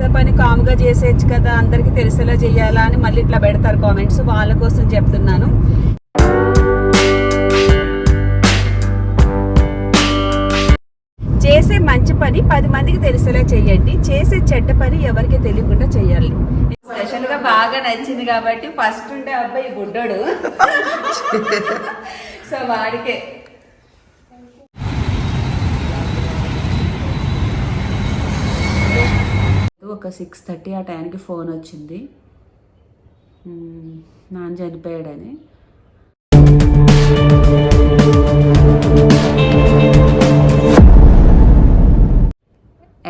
So పని కామ్గా చేసేయచ్చు కదా అందరికీ తెలిసేలా చేయాలా అని మళ్ళీ ఇట్లా పెడతారు కామెంట్స్ వాళ్ళ కోసం చెప్తున్నాను. చేసే మంచి పని పది మందికి తెలిసేలా చేయండి చేసే చెడ్డ పని ఎవరికి తెలియకుండా చేయాలి స్పెషల్గా బాగా నచ్చింది కాబట్టి ఫస్ట్ ఉండే అబ్బాయి బుడ్డోడు సో వాడికే. ఒక సిక్స్ థర్టీ ఆ టైంకి ఫోన్ వచ్చింది. నాన్న చనిపోయాడని.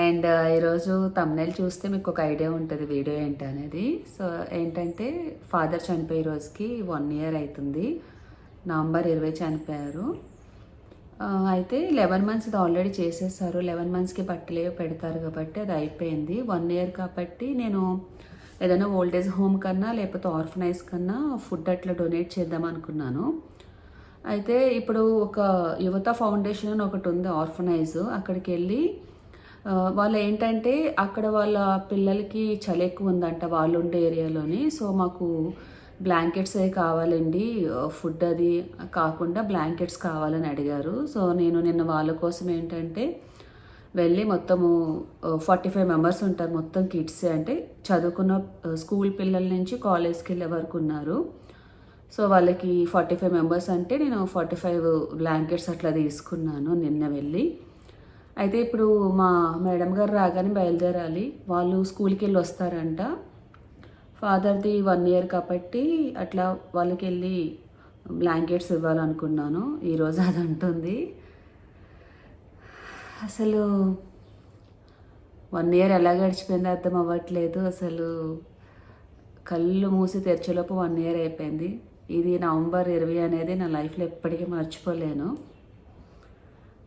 అండ్ ఈరోజు తమ్నైల్ చూస్తే మీకు ఒక ఐడియా ఉంటుంది వీడియో ఏంటి అనేది. సో ఏంటంటే ఫాదర్ చనిపోయే రోజుకి వన్ ఇయర్ అవుతుంది. నవంబర్ ఇరవై చనిపోయారు. అయితే లెవెన్ మంత్స్ ఇది ఆల్రెడీ చేసేసారు. లెవెన్ మంత్స్కి బట్టలే పెడతారు కాబట్టి అది అయిపోయింది. వన్ ఇయర్ కాబట్టి నేను ఏదైనా ఓల్డేజ్ హోమ్ కన్నా లేకపోతే ఆర్ఫనైజ్ కన్నా ఫుడ్ అట్లా డొనేట్ చేద్దాం అనుకున్నాను. అయితే ఇప్పుడు ఒక యువత ఫౌండేషన్ అని ఒకటి ఉంది ఆర్ఫనైజ్ అక్కడికి వెళ్ళి వాళ్ళు ఏంటంటే అక్కడ వాళ్ళ పిల్లలకి చలి ఎక్కువ ఉందంట వాళ్ళు ఉండే ఏరియాలోని సో మాకు బ్లాంకెట్స్ అవి కావాలండి. ఫుడ్ అది కాకుండా బ్లాంకెట్స్ కావాలని అడిగారు. సో నేను నిన్న వాళ్ళ కోసం ఏంటంటే వెళ్ళి మొత్తము ఫార్టీ ఫైవ్ మెంబర్స్ ఉంటారు మొత్తం కిడ్స్ అంటే చదువుకున్న స్కూల్ పిల్లల నుంచి కాలేజ్కి వెళ్ళే వరకు ఉన్నారు. సో వాళ్ళకి ఫార్టీ ఫైవ్ మెంబర్స్ అంటే నేను ఫార్టీ ఫైవ్ బ్లాంకెట్స్ అట్లా తీసుకున్నాను నిన్న వెళ్ళి. అయితే ఇప్పుడు మా మేడం గారు రాగానే బయలుదేరాలి. వాళ్ళు స్కూల్కి వెళ్ళి వస్తారంట. ఫాదర్ది వన్ ఇయర్ కాబట్టి అట్లా వాళ్ళకి వెళ్ళి బ్లాంకెట్స్ ఇవ్వాలనుకున్నాను. ఈరోజు అది ఉంటుంది అసలు వన్ ఇయర్ ఎలా గడిచిపోయిందో అర్థం అవ్వట్లేదు. అసలు కళ్ళు మూసి తెరిచేలోపు వన్ ఇయర్ అయిపోయింది. ఇది నవంబర్ ఇరవై అనేది నా లైఫ్లో ఎప్పటికీ మర్చిపోలేను.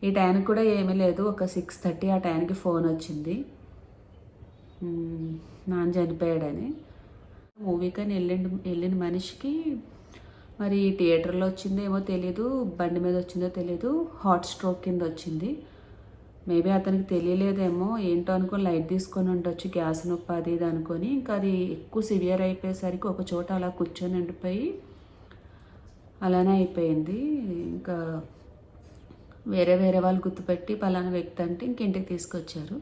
ఈ టైంకి కూడా ఏమీ లేదు. ఒక సిక్స్ థర్టీ ఆ టైంకి ఫోన్ వచ్చింది. నాన్న చనిపోయాడని. మూవీకని అని వెళ్ళిండు వెళ్ళిన మనిషికి మరి థియేటర్లో వచ్చిందేమో తెలియదు బండి మీద వచ్చిందో తెలియదు హాట్ స్ట్రోక్ కింద వచ్చింది. మేబీ అతనికి తెలియలేదేమో ఏంటో అనుకో లైట్ తీసుకొని ఉండొచ్చు గ్యాస్ నొప్పి అది ఇది అనుకొని. ఇంకా అది ఎక్కువ సివియర్ అయిపోయేసరికి ఒక చోట అలా కూర్చొని ఉండిపోయి అలానే అయిపోయింది. ఇంకా వేరే వేరే వాళ్ళు గుర్తుపెట్టి పలానా వ్యక్తి అంటే ఇంక ఇంటికి తీసుకొచ్చారు.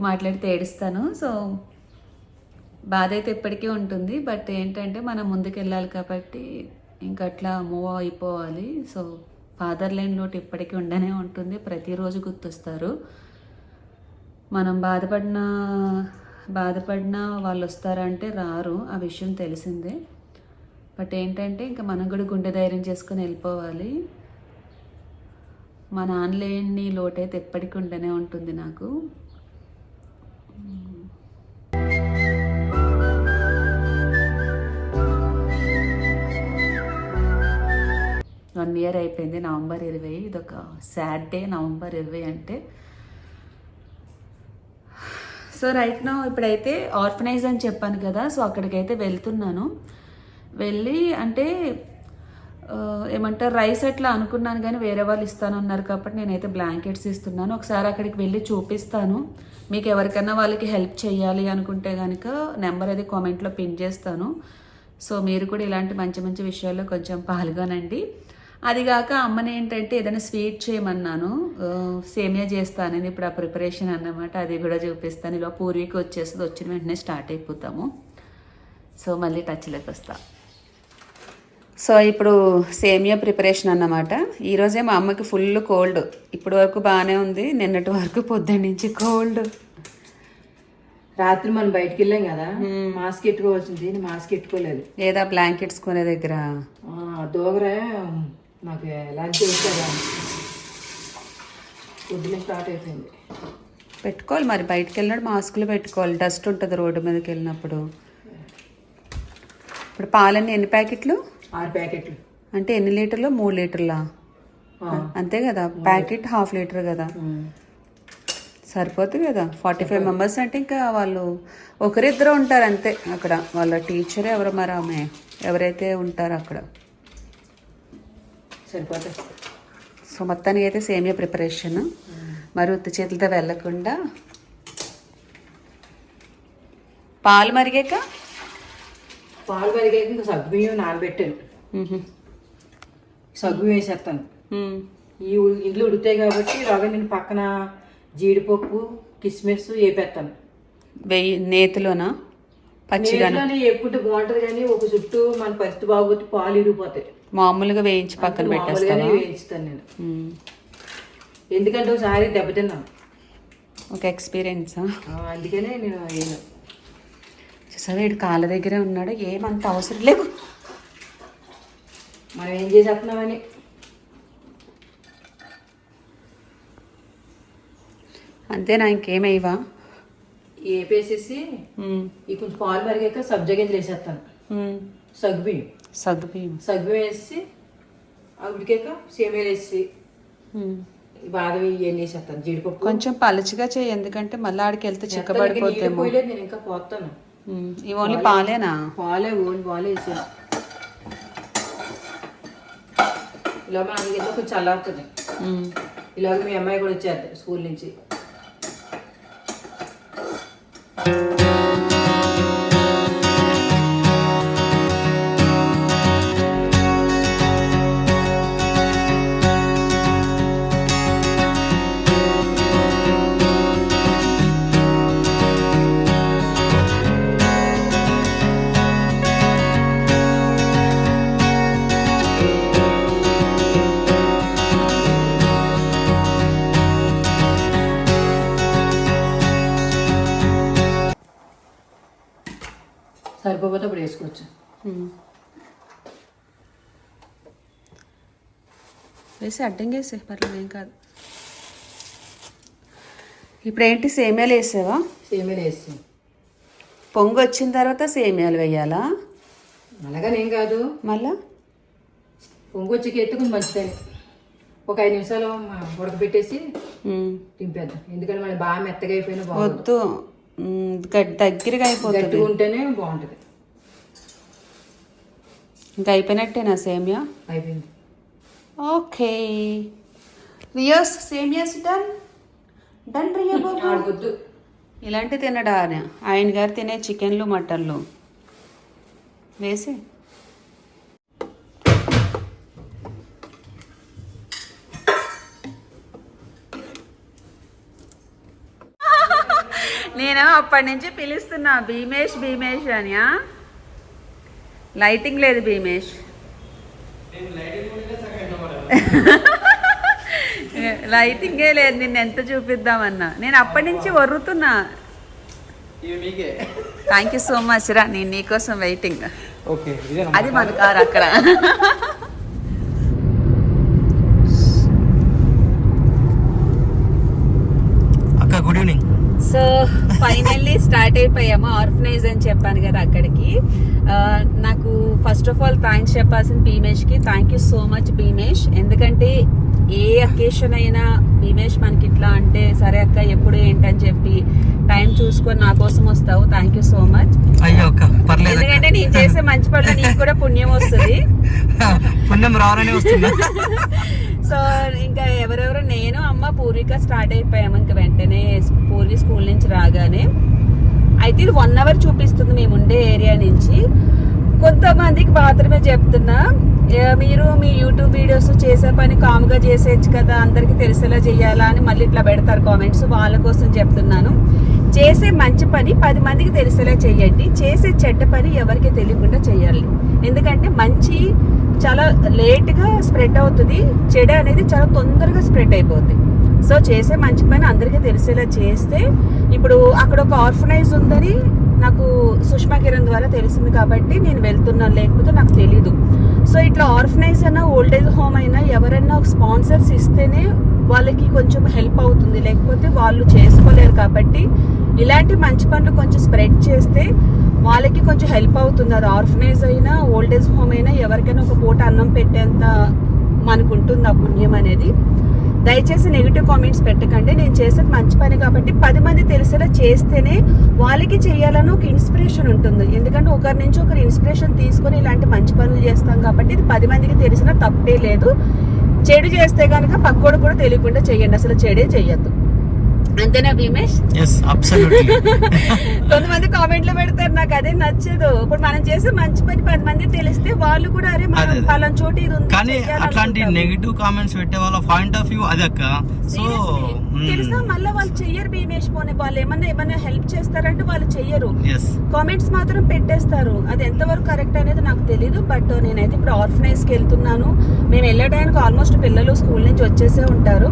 ఎక్కువ మాట్లాడితే ఏడుస్తాను. సో బాధ అయితే ఎప్పటికీ ఉంటుంది. బట్ ఏంటంటే మనం ముందుకెళ్ళాలి కాబట్టి ఇంకా అట్లా మూవ్ అయిపోవాలి. సో ఫాదర్ లైన్ లోటు ఇప్పటికీ ఉండనే ఉంటుంది. ప్రతిరోజు గుర్తొస్తారు. మనం బాధపడిన బాధపడిన వాళ్ళు వస్తారంటే రారు. ఆ విషయం తెలిసిందే. బట్ ఏంటంటే ఇంకా మనం కూడా గుండె ధైర్యం చేసుకుని వెళ్ళిపోవాలి. మా నాన్న లేని లోటైతే ఎప్పటికీ ఉండనే ఉంటుంది నాకు. ఇయర్ అయిపోయింది నవంబర్ ఇరవై. ఇదొక సాడ్ డే నవంబర్ ఇరవై అంటే. సో రైట్ నా ఇప్పుడైతే ఆర్ఫనైజ్ అని చెప్పాను కదా సో అక్కడికైతే వెళ్తున్నాను. వెళ్ళి అంటే ఏమంటారు రైస్ అట్లా అనుకున్నాను కానీ వేరే వాళ్ళు ఇస్తానన్నారు కాబట్టి నేనైతే బ్లాంకెట్స్ ఇస్తున్నాను. ఒకసారి అక్కడికి వెళ్ళి చూపిస్తాను. మీకు ఎవరికైనా వాళ్ళకి హెల్ప్ చేయాలి అనుకుంటే కనుక నెంబర్ అది కామెంట్లో పిన్ చేస్తాను. సో మీరు కూడా ఇలాంటి మంచి మంచి విషయాల్లో కొంచెం పాల్గొనండి. అది కాక అమ్మని ఏంటంటే ఏదైనా స్వీట్ చేయమన్నాను సేమియా చేస్తానని ఇప్పుడు ఆ ప్రిపరేషన్ అన్నమాట అది కూడా చూపిస్తాను. ఇలా పూర్వీకి వచ్చేస్తుంది వచ్చిన వెంటనే స్టార్ట్ అయిపోతాము. సో మళ్ళీ టచ్లోకి వస్తా. సో ఇప్పుడు సేమియా ప్రిపరేషన్ అన్నమాట. ఈరోజే మా అమ్మకి ఫుల్ కోల్డ్. ఇప్పటి వరకు బాగానే ఉంది నిన్నటి వరకు పొద్దున్న నుంచి కోల్డ్. రాత్రి మనం బయటికి వెళ్ళాం కదా మాస్క్ ఎట్టుకోవాల్సింది మాస్క్ ఎట్టుకోలేదు. లేదా బ్లాంకెట్స్ కొనే దగ్గర. దోగరే నాకు చేస్తారా పొద్దున స్టార్ట్ అయిపోయింది. పెట్టుకోవాలి మరి బయటకు వెళ్ళినప్పుడు మాస్కులు పెట్టుకోవాలి. డస్ట్ ఉంటుంది రోడ్డు మీదకి వెళ్ళినప్పుడు ఇప్పుడు పాలన్నీ ఎన్ని ప్యాకెట్లు? ఆరు ప్యాకెట్లు. అంటే ఎన్ని లీటర్లు? మూడు లీటర్లా? అంతే కదా. ప్యాకెట్ హాఫ్ లీటర్ కదా. సరిపోతుంది కదా. ఫార్టీ ఫైవ్ మెంబర్స్ అంటే ఇంకా వాళ్ళు ఒకరిద్దరు ఉంటారు అంతే అక్కడ. వాళ్ళ టీచర్ ఎవరు మరి ఆమె? ఎవరైతే ఉంటారో అక్కడ. సరిపోతాయి. సో మొత్తానికి అయితే సేమియా ప్రిపరేషన్. మరి ఉత్తి చేతులతో వెళ్ళకుండా పాలు మరిగాక? పాలు మరిగాక ఇంకా సగ్గుబియ్యం నానబెట్టాను. సగ్గుబియ్యం వేసేస్తాను. ఈ ఇంట్లో ఉడుతాయి కాబట్టి ఇలాగ నేను పక్కన జీడిపప్పు కిస్మిస్ వేపేస్తాను. వెయ్యి నేతిలోనా? పచ్చిగా వేపుకుంటే బాగుంటది కానీ ఒక చుట్టూ మన పరిస్థితి బాగోతే పాలు ఇరిగిపోతాయి. మామూలుగా వేయించి పక్కన పెట్టేస్తావా? వేయించుతాను నేను. ఎందుకంటే ఒకసారి దెబ్బతిన్నాను ఒక ఎక్స్పీరియన్సా అందుకనే నేను చూసావా వీడు కాళ్ళ దగ్గరే ఉన్నాడు ఏమంత అవసరం లేదు. మనం ఏం చేసేస్తున్నామని? అంతేనా ఇంకేమేవా వేపేసేసి ఈ కొంచెం పాలు మరిగాక సబ్జా గింజలు వేసేస్తాను. సగ్గుబియ్యం. సగ్గుబియ్యం సగ్గుబియ్యం వేసి ఆ ఉడికాక సేమియాలు వేసి బాదం ఇవన్నీ వేసేస్తాను జీడిపప్పు. కొంచెం పలుచగా చేయి ఎందుకంటే మళ్ళీ ఆడికి వెళ్తే చిక్కబడిపోతేమో నేను ఇంకా పోతాను. ఇవి ఓన్లీ పాలేనా? పాలే ఓన్ పాలే వేసాను ఇలా మన అందులో కొంచెం చల్లారుతుంది. ఇలాగ మీ అమ్మాయి కూడా వచ్చేది స్కూల్ నుంచి. సరిపోతే అప్పుడు వేసుకోవచ్చు. వేసి అడ్డంగా వేసే పర్లేదు ఏం కాదు. ఇప్పుడు ఏంటి సేమియాలు వేసావా? సేమియాలు వేసి. పొంగు వచ్చిన తర్వాత సేమియాలు వేయాలా? అలాగనేం కాదు. మళ్ళా? పొంగు వచ్చి ఎత్తు కొంచెం మంచిదని ఒక ఐదు నిమిషాలు ఉడకబెట్టేసి. దింపేద్దాం. ఎందుకంటే మనం బాగా మెత్తగా అయిపోయినా వద్దు. దగ్గరగా అయిపోతుంది. ఉంటేనే బాగుంటుంది. ఇంకా అయిపోయినట్టేనా సేమియా? అయిపోయింది. ఓకే. రియోస్ సేమియాస్ డన్ డన్ రియా బాబు. ఇలాంటి తినడా ఆయన గారు తినే చికెన్లు మటన్లు. వేసి. నేను అప్పటి నుంచి పిలుస్తున్నా భీమేష్ భీమేష్ అని? లైటింగ్ లేదు భీమేష్. లైటింగే లేదు నిన్ను ఎంత చూపిద్దామన్నా. నేను అప్పటి నుంచి వర్రుతున్నా థ్యాంక్ యూ సో మచ్ రా నేను నీకోసం వెయిటింగ్ అది మన కారు అక్కడ. అక్క good evening so finally start అయిపోయాము? ఆర్ఫనైజ్ అని చెప్పాను కదా అక్కడికి. నాకు ఫస్ట్ ఆఫ్ ఆల్ థ్యాంక్స్ చెప్పాల్సింది భీమేష్కి. Thank you so much Bheemesh. ఎందుకంటే ఏ అకేషన్ అయినా భీమేష్ మనకి ఇట్లా అంటే సరే అక్క ఎప్పుడు ఏంటని చెప్పి టైం చూసుకొని నా కోసం వస్తావు. థ్యాంక్ యూ సో మచ్ అయ్యో. ఎందుకంటే నేను చేసే మంచి పనులు నీకు కూడా పుణ్యం వస్తుంది. పుణ్యం రావాలని వస్తుందా సో ఇంకా ఎవరెవరు నేను అమ్మ పూర్విక స్టార్ట్ అయిపోయాము. ఇంకా వెంటనే పూర్వి స్కూల్ నుంచి రాగానే అయితే ఇది వన్ అవర్ చూపిస్తుంది మేము ఉండే ఏరియా నుంచి. కొంతమందికి మాత్రమే చెప్తున్నా మీరు మీ యూట్యూబ్ వీడియోస్ చేసే పని కామ్గా చేసేయచ్చు కదా అందరికీ తెలిసేలా చేయాలా అని మళ్ళీ ఇట్లా పెడతారు కామెంట్స్ వాళ్ళ కోసం చెప్తున్నాను. చేసే మంచి పని పది మందికి తెలిసేలా చేయండి. చేసే చెడ్డ పని ఎవరికి తెలియకుండా చేయాలి. ఎందుకంటే మంచి చాలా లేట్గా స్ప్రెడ్ అవుతుంది. చెడు అనేది చాలా తొందరగా స్ప్రెడ్ అయిపోద్ది. సో చేసే మంచి పని అందరికీ తెలిసేలా చేస్తే ఇప్పుడు అక్కడ ఒక ఆర్ఫనైజ్ ఉందని నాకు సుష్మా కిరణ్ ద్వారా తెలిసింది కాబట్టి నేను వెళ్తున్నాను. లేకపోతే నాకు తెలీదు. సో ఇట్లా ఆర్ఫనైజ్ అయినా ఓల్డేజ్ హోమ్ అయినా ఎవరైనా ఒక స్పాన్సర్స్ ఇస్తేనే వాళ్ళకి కొంచెం హెల్ప్ అవుతుంది. లేకపోతే వాళ్ళు చేసుకోలేరు కాబట్టి ఇలాంటి మంచి పనులు కొంచెం స్ప్రెడ్ చేస్తే వాళ్ళకి కొంచెం హెల్ప్ అవుతుంది అది ఆర్ఫనైజ్ అయినా ఓల్డేజ్ హోమ్ అయినా ఎవరికైనా ఒక పూట అన్నం పెట్టేంత మనకు ఉంటుంది ఆ పుణ్యం అనేది. దయచేసి నెగిటివ్ కామెంట్స్ పెట్టకండి. నేను చేసేది మంచి పని కాబట్టి పది మంది తెలిసేలా చేస్తేనే వాళ్ళకి చేయాలని ఒక ఇన్స్పిరేషన్ ఉంటుంది. ఎందుకంటే ఒకరి నుంచి ఒకరు ఇన్స్పిరేషన్ తీసుకొని ఇలాంటి మంచి పనులు చేస్తాం కాబట్టి ఇది పది మందికి తెలిసినా తప్పే లేదు. చెడు చేస్తే కనుక పక్కోడు కూడా తెలియకుండా చేయండి. అసలు చెడే చేయొద్దు. అంతేనా భీమేష్? కొంతమంది కామెంట్లు పెడతారు నాకు అదే నచ్చదు. ఇప్పుడు మనం చేసే మంచి పని పది మంది తెలిస్తే వాళ్ళు కూడా అరే మనం. పలానా చోటు ఇది ఉంది కానీ అట్లాంటి. నెగిటివ్ కామెంట్స్ పెట్టే వాళ్ళ పాయింట్ ఆఫ్ వ్యూ అది అక్క. సో. తెలుసా మళ్ళీ వాళ్ళు చెయ్యరు భీమేష్ పోనీ వాళ్ళు ఏమన్నా ఏమన్నా హెల్ప్ చేస్తారంటే వాళ్ళు చెయ్యరు. కామెంట్స్ మాత్రం పెట్టేస్తారు. అది ఎంతవరకు కరెక్ట్ అనేది నాకు తెలియదు బట్ నేనైతే ఇప్పుడు ఆర్ఫనైజ్కి వెళ్తున్నాను. మేము వెళ్ళే టైంకి ఆల్మోస్ట్ పిల్లలు స్కూల్ నుంచి వచ్చేసే ఉంటారు.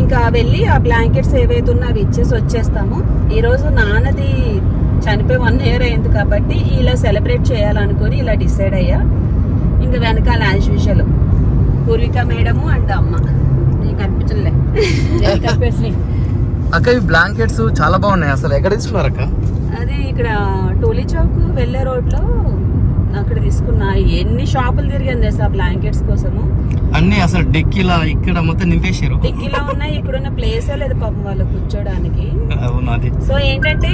ఇంకా వెళ్ళి ఆ బ్లాంకెట్స్ ఏవైతే ఉన్నా అవి ఇచ్చేసి వచ్చేస్తాము. ఈరోజు నాన్నది చనిపోయి వన్ ఇయర్ అయింది కాబట్టి ఇలా సెలబ్రేట్ చేయాలనుకొని ఇలా డిసైడ్ అయ్యా. ఇంకా వెనకాల as usual Purvika madam and అమ్మ. నీకు అనిపించలే కలిపేసినాయి అక్క ఈ బ్లాంకెట్స్ చాలా బాగున్నాయి. అసలు ఎక్కడ తీసుకున్నారు అక్క అది ఇక్కడ టోలీ చౌక్ వెళ్ళే రోడ్లో అక్కడ తీసుకున్నా ఎన్ని షాపులు తిరిగాను తెలుసా బ్లాంకెట్స్ కోసము? అన్ని అసలు డెక్కిలా ఇక్కడ మొత్తం నింపేసారు డిక్కీలో ఉన్నాయి ఇక్కడున్న ప్లేస్ లేదు పాపం వాళ్ళు కూర్చోడానికి. సో ఏంటంటే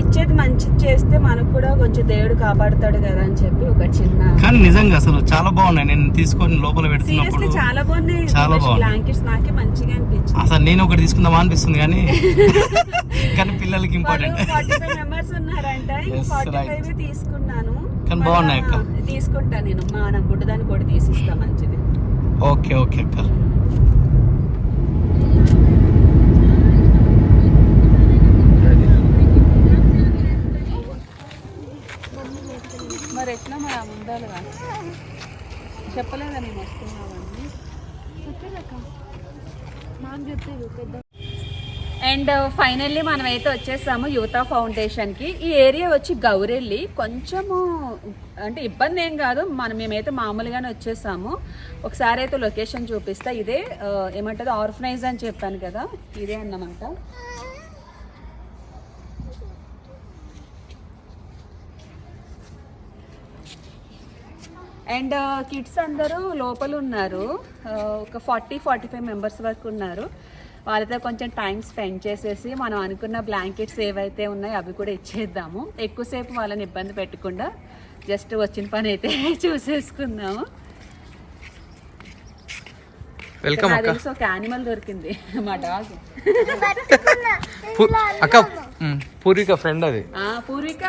ఇచ్చేది మంచిది చేస్తే మనకు కూడా కొంచెం దేవుడు కాపాడుతాడు కదా అని చెప్పి ఒక చిన్న కానీ నిజంగా అసలు చాలా బాగున్నాయి. నేను తీసుకొని లోపల పెడుతున్నప్పుడు చాలా బాగున్నాయి. చాలా బాగుంది. బ్లాంకెట్స్ నాకే మంచిగా అనిపించింది. అసలు నేను ఒకటి తీసుకుందామా అనిపిస్తుంది కానీ కానీ పిల్లలకి ఇంపార్టెంట్ ఫార్టీ ఫైవ్ మెంబర్స్ ఉన్నారంట. ఫార్టీ. ఫైవ్ తీసుకున్నాను. కానీ బాగున్నాయి అక్క. తీసుకుంటా నేను. మా నా బుడ్డదాన్ని కూడా తీసిస్తా మంచిది. ఓకే ఓకే అక్క. మరి ఎట్లా మరి ఆమె ఉండాలిగా చెప్పలేదా నేను వస్తున్నామని అండ్ ఫైనల్లీ మనం అయితే వచ్చేసాము యువత ఫౌండేషన్కి ఈ ఏరియా వచ్చి గౌరెల్లి. కొంచెము అంటే ఇబ్బంది ఏం కాదు. మనం మేమైతే మామూలుగానే వచ్చేసాము. ఒకసారి అయితే లొకేషన్ చూపిస్తా. ఇదే uh, ఏమంటుంది? ఆర్ఫనైజ్ అని చెప్పాను కదా. ఇదే అన్నమాట. అండ్ కిడ్స్ uh, అందరూ లోపల ఉన్నారు uh, ఒక ఫార్టీ ఫార్టీ ఫైవ్ మెంబర్స్ వరకు ఉన్నారు. వాళ్ళతో కొంచెం టైం స్పెండ్ చేసేసి మనం అనుకున్న బ్లాంకెట్స్ ఏవైతే ఉన్నాయో అవి కూడా ఇచ్చేద్దాము. ఎక్కువసేపు వాళ్ళని ఇబ్బంది పెట్టకుండా జస్ట్ వచ్చిన పని అయితే చూసేసుకుందాము. వెల్కమ్ అక్క. ఒక యానిమల్ దొరికింది మా డాగ్ అక్క పూర్విక ఫ్రెండ్ అది. పూర్విక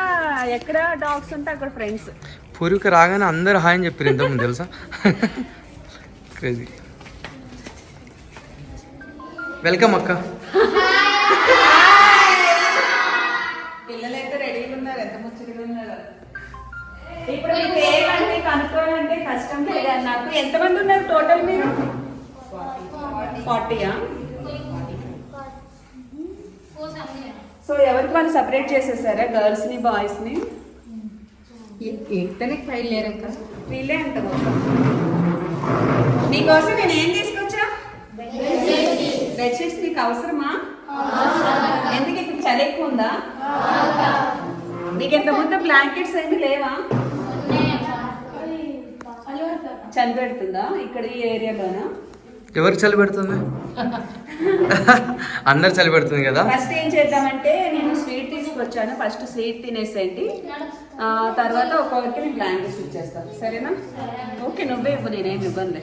ఎక్కడ డాగ్స్ ఉంటే అక్కడ ఫ్రెండ్స్ పూర్విక రాగానే అందరు హాయ్ అని చెప్పారు ఇంతకుముందు తెలుసా? క్రేజీ వెల్కమ్ అక్క. పిల్లలైతే రెడీగా ఉన్నారు ఎంత ముచ్చటగా ఉన్నారు. ఇప్పుడు మీ పేరంటే కనుక్కోవాలంటే కష్టం లేదా? నాకు ఎంతమంది ఉన్నారు టోటల్ మీరు? ఫార్టీయా? సో ఎవరికి వాళ్ళు సపరేట్ చేసేసారా? గర్ల్స్ని బాయ్స్ని? ఏంటనే ఫైల్ లేరక్క? వీళ్ళే అంట మొత్తం నీకోసం నేను ఏం తీసుకొచ్చా బెడ్షీట్స్ నీకు అవసరమా? ఎందుకు ఇప్పుడు చలి ఎక్కువ ఉందా? నీకు ఇంత ముందు బ్లాంకెట్స్ ఏమి లేవా? చలి పెడుతుందా ఇక్కడ ఈ ఏరియాలోనా? ఎవరికి చలి పెడుతుంది? అందరు చలి పెడుతుంది కదా? ఫస్ట్ ఏం చేద్దామంటే నేను స్వీట్ తీసుకొచ్చాను. ఫస్ట్ స్వీట్ తినేసేయండి. ఆ, తర్వాత ఒక్కొక్కరికి నేను బ్లాంకెట్స్ ఇచ్చేస్తాను. సరేనా? ఓకే నువ్వే ఇవ్వు నేనేం ఇవ్వండి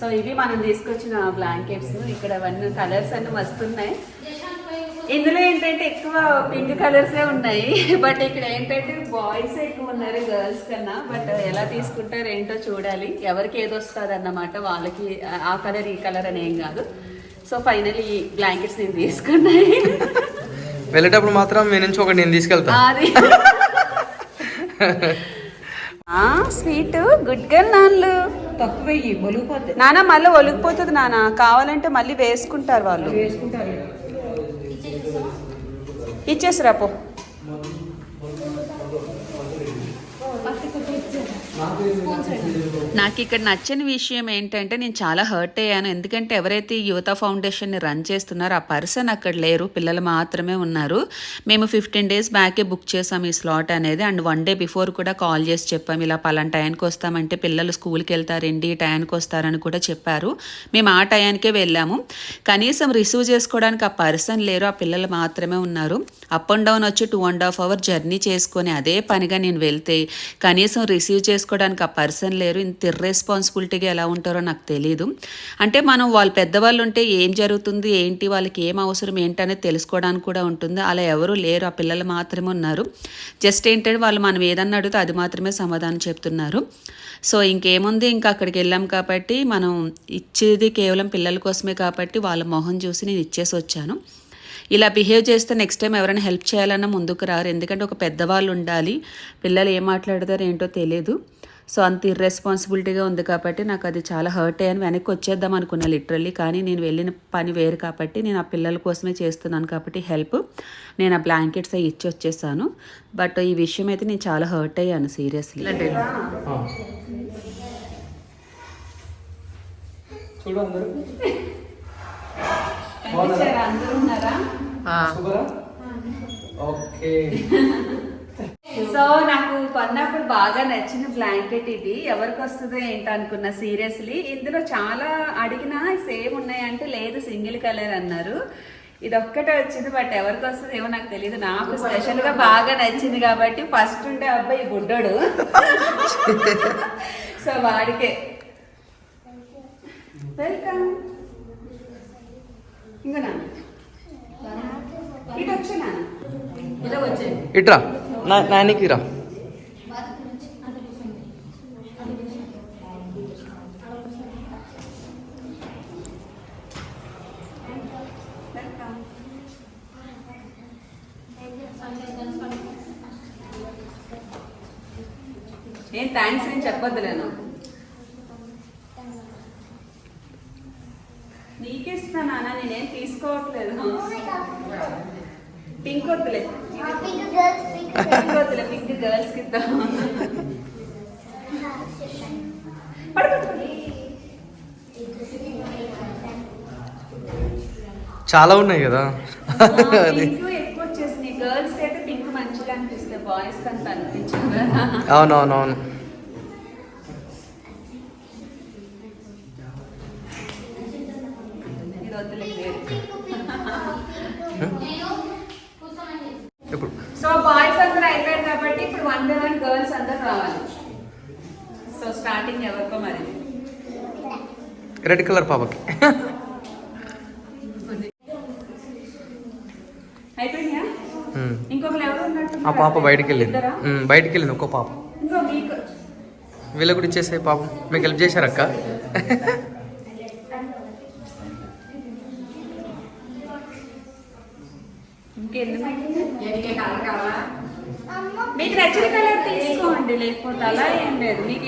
సో ఇవి మనం తీసుకొచ్చిన బ్లాంకెట్స్ ఇక్కడ అవన్నీ కలర్స్ అన్నీ వస్తున్నాయి. ఇందులో ఏంటంటే ఎక్కువ పింక్ కలర్సే ఉన్నాయి. బట్ ఇక్కడ ఏంటంటే బాయ్స్ ఎక్కువ ఉన్నారు గర్ల్స్ కన్నా. బట్ ఎలా తీసుకుంటారు ఏంటో చూడాలి. ఎవరికి ఏది వస్తుంది అన్నమాట వాళ్ళకి ఆ కలర్ ఈ కలర్ అని ఏం కాదు. సో ఫైనలీ ఈ బ్లాంకెట్స్ నేను తీసుకున్నాయి. వెళ్ళేటప్పుడు మాత్రం మీ నుంచి ఒకటి నేను తీసుకెళ్తా. అది. స్వీట్ గుడ్ గర్ల్ నాన్నలు తక్కువ నాన్న మళ్ళీ ఒలిగిపోతుంది నాన్న కావాలంటే మళ్ళీ వేసుకుంటారు వాళ్ళు. వేసుకుంటారు. ఇచ్చేసిరా పో. నాకు ఇక్కడ నచ్చని విషయం ఏంటంటే నేను చాలా హర్ట్ అయ్యాను. ఎందుకంటే ఎవరైతే యువత ఫౌండేషన్ని రన్ చేస్తున్నారో ఆ పర్సన్ అక్కడ లేరు. పిల్లలు మాత్రమే ఉన్నారు. మేము ఫిఫ్టీన్ డేస్ బ్యాకే బుక్ చేసాం ఈ స్లాట్ అనేది. అండ్ వన్ డే బిఫోర్ కూడా కాల్ చేసి చెప్పాం. ఇలా పలానా టయానికి వస్తామంటే పిల్లలు స్కూల్కి వెళ్తారండి ఈ టయానికి వస్తారని కూడా చెప్పారు. మేము ఆ టయానికే వెళ్ళాము. కనీసం రిసీవ్ చేసుకోవడానికి ఆ పర్సన్ లేరు ఆ పిల్లలు మాత్రమే ఉన్నారు. అప్ అండ్ డౌన్ వచ్చి two and half hour journey చేసుకొని అదే పనిగా నేను వెళ్తే కనీసం రిసీవ్ చేసుకోవడానికి ఆ పర్సన్ లేరు. ఇంత ఇర్రెస్పాన్సిబిలిటీగా ఎలా ఉంటారో నాకు తెలియదు అంటే మనం వాళ్ళు పెద్దవాళ్ళు ఉంటే ఏం జరుగుతుంది? ఏంటి? వాళ్ళకి ఏం అవసరం? ఏంటనేది తెలుసుకోవడానికి కూడా ఉంటుంది. అలా ఎవరు లేరు. ఆ పిల్లలు మాత్రమే ఉన్నారు. జస్ట్ ఏంటంటే వాళ్ళు మనం ఏదన్నా అడిగితే అది మాత్రమే సమాధానం చెప్తున్నారు. సో ఇంకేముంది? ఇంకా అక్కడికి వెళ్ళాం కాబట్టి మనం ఇచ్చేది కేవలం పిల్లల కోసమే కాబట్టి వాళ్ళ మొహం చూసి నేను ఇచ్చేసి వచ్చాను. ఇలా బిహేవ్ చేస్తే నెక్స్ట్ టైం ఎవరైనా హెల్ప్ చేయాలన్నా ముందుకు రారు. ఎందుకంటే ఒక పెద్దవాళ్ళు ఉండాలి. పిల్లలు ఏం మాట్లాడతారో ఏంటో తెలియదు సో అంత ఇర్రెస్పాన్సిబిలిటీగా ఉంది కాబట్టి నాకు అది చాలా హర్ట్ అయ్యాను. వెనక్కి వచ్చేద్దాం అనుకున్నా లిటరల్లీ కానీ నేను వెళ్ళిన పని వేరు కాబట్టి నేను ఆ పిల్లల కోసమే చేస్తున్నాను కాబట్టి హెల్ప్ నేను ఆ బ్లాంకెట్స్ అవి ఇచ్చి వచ్చేసాను. బట్ ఈ విషయం అయితే నేను చాలా హర్ట్ అయ్యాను సీరియస్లీ చూడు అందరూ అందరూ ఉన్నారా సూపరా ఓకే. సో నాకు కొన్నప్పుడు బాగా నచ్చిన బ్లాంకెట్ ఇది. ఎవరికి వస్తుందో ఏంటో అనుకున్నా సీరియస్లీ ఇందులో చాలా అడిగినా సేమ్ ఉన్నాయంటే లేదు సింగిల్ కలర్ అన్నారు. ఇది ఒక్కటే వచ్చింది బట్ ఎవరికి వస్తుంది ఏమో నాకు తెలియదు నాకు స్పెషల్గా బాగా నచ్చింది కాబట్టి ఫస్ట్ ఉండే అబ్బాయి ఈ బుడ్డోడు. సో వాడికే. వెల్కమ్ ఇంకా నాన్న. ఇటు వచ్చి నాన్న. ఇలా వచ్చేయండి ఇట్రా నా నానికి రా. ఏం థ్యాంక్స్ నేను చెప్పొద్దులేను నీకే ఇస్తాను నాన్న నేనేం తీసుకోవట్లేదు పింక్ వద్దులే పింక్ వద్దులే పింక్ గర్ల్స్కి ఇద్దాం పడు, పడు, పడు. చాలా ఉన్నాయి కదా పింక్ ఎక్కువ వచ్చేసింది గర్ల్స్ అయితే పింక్ మంచిగా అనిపిస్తుంది బాయ్స్ కంత అనిపించదు. కదా అవునవునవును వద్దులే లేదు. ఇప్పుడు. సో బాయ్స్ అందరూ అయిపోయారు కాబట్టి ఇప్పుడు వన్ బై వన్ గర్ల్స్ అందరూ రావాలి. సో స్టార్టింగ్ ఎవరికో మరి. రెడ్ కలర్ పాపకి అయిపోయిందా ఉమ్. ఇంకొకరు ఎవరు ఉన్నట్టు ఆ పాప బయటికి వెళ్ళింది బయటికి వెళ్ళింది ఒక్కో పాప. ఇంకో వీళ్ళకి కూడా ఇచ్చేసే పాపం. మీకు హెల్ప్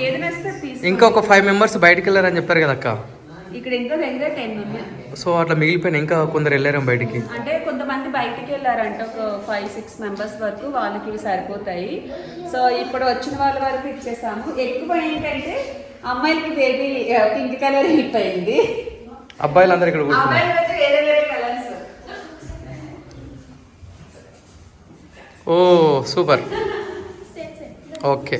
ఏది నచ్చితే తీసుకోండి. ఇంకొక ఫైవ్ మెంబర్స్ బయటికి వెళ్ళారని చెప్పారు కదా అక్క. ఇక్కడ ఇంకా సో అట్లా మిగిలిపోయిన ఇంకా కొందరు వెళ్ళారు బయటికి. అంటే కొంతమంది బయటికి వెళ్ళారంటే ఒక ఫైవ్ సిక్స్ మెంబర్స్ వరకు వాళ్ళకి సరిపోతాయి. సో ఇప్పుడు వచ్చిన వాళ్ళ వరకు ఇచ్చేసాము. ఎక్కువ ఏంటంటే అమ్మాయిలకి బేబీ పింక్ కలర్ వెళ్ళిపోయింది అబ్బాయిలందరూ ఇక్కడ వచ్చి వేరే వేరే colours oh super. Okay.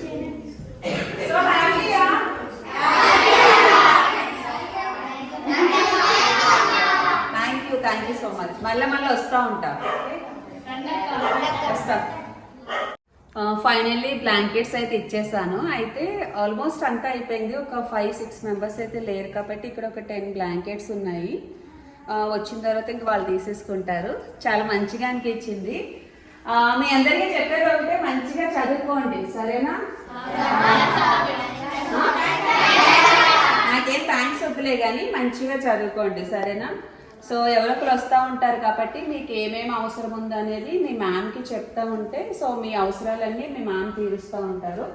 Thank you thank you so much మళ్ళీ మళ్ళీ వస్తూ ఉంటా. వస్తా. ఫైనల్లీ బ్లాంకెట్స్ అయితే ఇచ్చేసాను. అయితే ఆల్మోస్ట్ అంతా అయిపోయింది. ఒక ఫైవ్ సిక్స్ మెంబర్స్ అయితే లేరు కాబట్టి ఇక్కడ ఒక టెన్ బ్లాంకెట్స్ ఉన్నాయి. వచ్చిన తర్వాత ఇంక వాళ్ళు తీసేసుకుంటారు. చాలా మంచిగా అనిపించింది. మీ అందరికీ చెప్పేది ఒకటే మంచిగా చదువుకోండి. సరేనా? నాకేం థ్యాంక్స్ వద్దులే కానీ మంచిగా చదువుకోండి. సరేనా? సో ఎవరొకరు వస్తూ ఉంటారు కాబట్టి మీకు ఏమేమి అవసరం ఉందనేది మీ మ్యామ్కి చెప్తా ఉంటే సో మీ అవసరాలన్నీ మీ మ్యామ్ తీరుస్తూ ఉంటారు.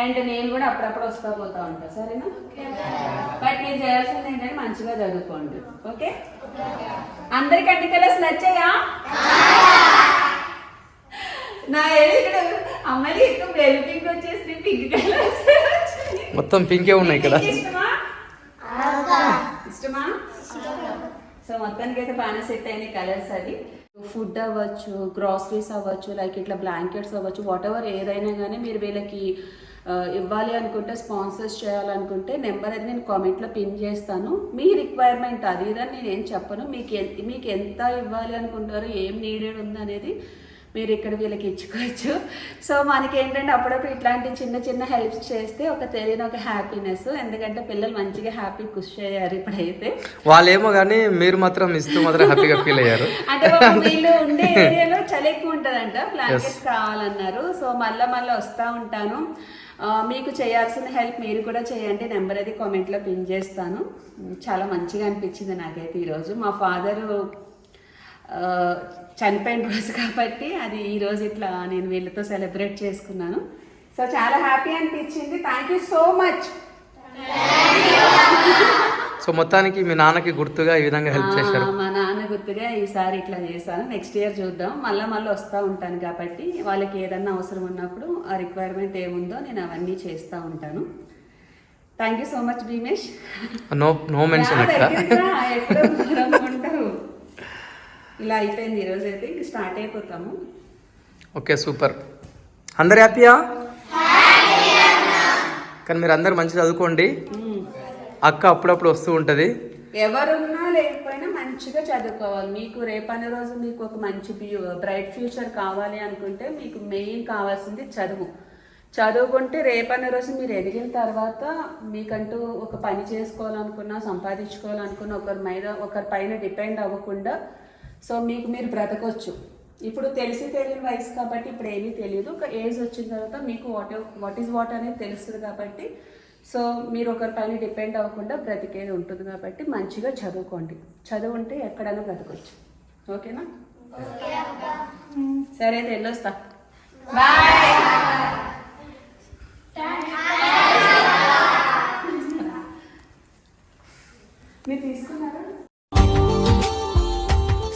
అండ్ నేను కూడా అప్పుడప్పుడు వస్తా పోతా ఉంటా సరేనా? బట్ మీరు చేయాల్సింది ఏంటంటే మంచిగా చదువుకోండి ఓకే? అందరికి అన్ని కలర్స్ నచ్చాయా? నా ఇక్కడ అమ్మాయికి ఎక్కువ బేబీ పింక్ వచ్చేసి పింక్ కలర్స్ మొత్తం పింకే ఉన్నాయి ఇక్కడ. ఇష్టమా? ఇష్టమా? సో మొత్తానికి అయితే బాగానే సెట్ అయినాయి కలర్స్ అది ఫుడ్ అవ్వచ్చు గ్రాసరీస్ అవ్వచ్చు లైక్ ఇట్లా బ్లాంకెట్స్ అవ్వచ్చు వాట్ ఎవర్ ఏదైనా కానీ మీరు వీళ్ళకి ఇవ్వాలి అనుకుంటే స్పాన్సర్స్ చేయాలనుకుంటే నెంబర్ అది నేను కామెంట్లో పిన్ చేస్తాను. మీ రిక్వైర్మెంట్ అది. ఇదని నేను ఏం చెప్పను. మీకు మీకు ఎంత ఇవ్వాలి అనుకుంటారు ఏం నీడెడ్ ఉందనేది మీరు ఇక్కడ వీళ్ళకి ఇచ్చుకోవచ్చు. సో మనకి ఏంటంటే అప్పుడప్పుడు ఇట్లాంటి చిన్న చిన్న హెల్ప్స్ చేస్తే ఒక తెలియని ఒక హ్యాపీనెస్ ఎందుకంటే పిల్లలు మంచిగా హ్యాపీ ఖుషి అయ్యారు ఇప్పుడైతే. వాళ్ళేమో కానీ మీరు మాత్రం ఇస్తూ మాత్రం హ్యాపీగా ఫీల్ అయ్యారు. అంటే వీళ్ళు ఉండే ఏరియాలో చలి ఎక్కువ ఉంటుందంట. బ్లాంకెట్స్ కావాలన్నారు. సో మళ్ళీ మళ్ళీ వస్తూ ఉంటాను. మీకు చేయాల్సిన హెల్ప్ మీరు కూడా చేయండి. నెంబర్ అది కామెంట్లో పిన్ చేస్తాను. చాలా మంచిగా అనిపించింది నాకైతే ఈరోజు. మా ఫాదరు చనిపోయిన రోజు కాబట్టి అది ఈరోజు ఇట్లా నేను వీళ్ళతో సెలబ్రేట్ చేసుకున్నాను. సో చాలా హ్యాపీ అనిపించింది. Thank you so much so మొత్తానికి మీ నాన్నకి గుర్తుగా ఈ విధంగా హెల్ప్ చేశారు. మా నాన్న గుర్తుగా ఈసారి ఇట్లా చేశాను. నెక్స్ట్ ఇయర్ చూద్దాం. మళ్ళీ మళ్ళీ వస్తూ ఉంటాను కాబట్టి వాళ్ళకి ఏదన్నా అవసరం ఉన్నప్పుడు ఆ రిక్వైర్మెంట్ ఏముందో నేను అవన్నీ చేస్తూ ఉంటాను. Thank you so much Bheemesh no no mention నా అక్క దగ్గరికి రా, ఎక్కడో దూరంగా ఉంటావు ఇలా అయిపోయింది ఈరోజు అయితే. ఇంక స్టార్ట్ అయిపోతాము. Okay super. అందరు హ్యాపీయా? కానీ మీరు అందరు మంచిగా చదువుకోండి. అక్క అప్పుడప్పుడు వస్తూ ఉంటుంది. ఎవరున్నా లేకపోయినా మంచిగా చదువుకోవాలి. మీకు రేపనే రోజు మీకు ఒక మంచి బ్రైట్ ఫ్యూచర్ కావాలి అనుకుంటే మీకు మెయిన్ కావాల్సింది చదువు. చదువుకుంటే రేపనే రోజు మీరు ఎదిగిన తర్వాత మీకంటూ ఒక పని చేసుకోవాలనుకున్నా సంపాదించుకోవాలనుకున్న ఒకరి మీద ఒకరి పైన డిపెండ్ అవ్వకుండా సో మీకు మీరు బ్రతకొచ్చు. ఇప్పుడు తెలిసి తెలియని వయసు కాబట్టి ఇప్పుడు ఏమీ తెలియదు. ఒక ఏజ్ వచ్చిన తర్వాత మీకు వాట్ వాట్ ఈస్ వాట్ అనేది తెలుస్తుంది కాబట్టి సో మీరు ఒకరి పైన డిపెండ్ అవ్వకుండా బ్రతికేది ఉంటుంది కాబట్టి మంచిగా చదువుకోండి. చదువు ఉంటే ఎక్కడైనా బ్రతకొచ్చు. ఓకేనా? సరే అయితే వెళ్ళొస్తా. మీరు తీసుకున్నారా?